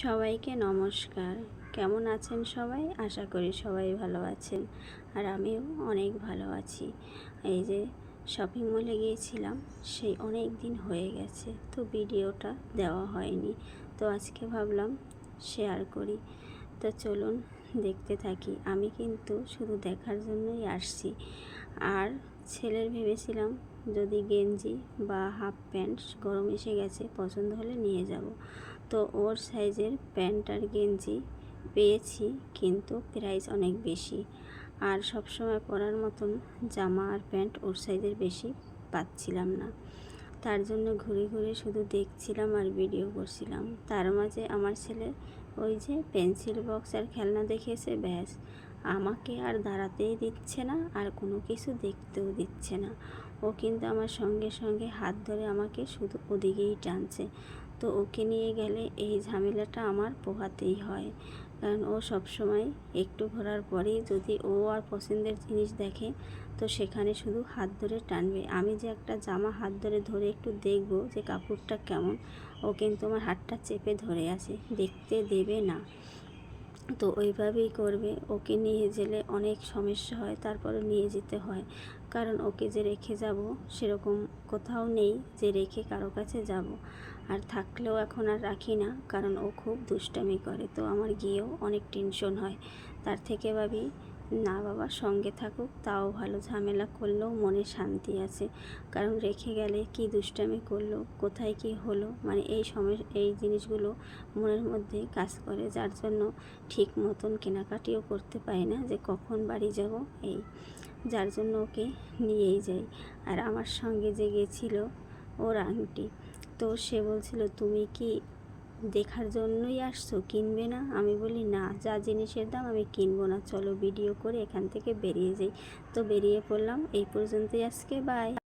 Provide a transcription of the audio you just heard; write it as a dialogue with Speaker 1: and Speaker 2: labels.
Speaker 1: সবাইকে নমস্কার। কেমন আছেন সবাই? আশা করি সবাই ভালো আছেন। আর আমিও অনেক ভালো আছি। এই যে শপিং মলে গিয়েছিলাম, সেই অনেক দিন হয়ে গেছে, তো ভিডিওটা দেওয়া হয়নি। তো আজকে ভাবলাম শেয়ার করি। তো চলুন দেখতে থাকি। আমি কিন্তু শুধু দেখার জন্যই আসছি। আর ছেলের ভেবেছিলাম যদি গেঞ্জি বা হাফ প্যান্ট গরম এসে গেছে, পছন্দ হলে নিয়ে যাব। তো ওর সাইজের প্যান্ট আর গেঞ্জি পেয়েছি, কিন্তু প্রাইস অনেক বেশি। আর সব সময় পরার মতন জামা আর প্যান্ট ওর সাইজের বেশি পাচ্ছিলাম না। তার জন্য ঘুরে ঘুরে শুধু দেখছিলাম আর ভিডিও করছিলাম। তার মাঝে আমার ছেলে ওই যে পেন্সিল বক্স আর খেলনা দেখেছে ব্যাস। আমাকে আর দাঁড়াতেই দিচ্ছে না, আর কোনো কিছু দেখতেও দিচ্ছে না। ও কিন্তু আমার সঙ্গে সঙ্গে হাত ধরে আমাকে শুধু ওদিকেই টানছে। তো ওকে নিয়ে গেলে এই ঝামেলাটা আমার পোহাতেই হয়। কারণ ও সবসময় একটু ঘোরার পরেই যদি ও আর পছন্দের জিনিস দেখে, তো সেখানে শুধু হাত ধরে টানবে। আমি যে একটা জামা হাত ধরে ধরে একটু দেখব যে কাপড়টা কেমন, ও কিন্তু আমার হাতটা চেপে ধরে আছে। দেখতে দেবে না। তো ওইভাবেই করবে। ওকে নিয়ে গেলে অনেক সমস্যা হয় তারপরে নিয়ে যেতে হয়। কারণ ওকে যে রেখে যাব, সেরকম কোথাও নেই যে রেখে কারও কাছে যাব। আর থাকলেও এখন আর রাখি না, কারণ ও খুব দুষ্টামি করে। তো আমার গিয়েও অনেক টেনশন হয়। তার থেকে ভাবি না বাবা, সঙ্গে থাকুক, তাও ভালো ঝামেলা করলেও মনে শান্তি আছে। কারণ রেখে গেলে কি দুষ্টামি করল, কোথায় কি হলো মানে এই সময়, এই জিনিসগুলো মনের মধ্যে কাজ করে। যার জন্য ঠিক মতন কেনাকাটিও করতে পারি না যে কখন বাড়ি যাব, এই যার জন্য ওকে নিয়েই যাই। আর আমার সঙ্গে যে গেছিল ওর আংটি, তো সে বলছিল, তুমি কি দেখার জন্যই আসছো? কিনবে না? আমি বলি, না, যা জিনিসের দাম আমি কিনবো না। চলো ভিডিও করে এখান থেকে বেরিয়ে যাই। তো বেরিয়ে পড়লাম। এই পর্যন্তই আজকে বাই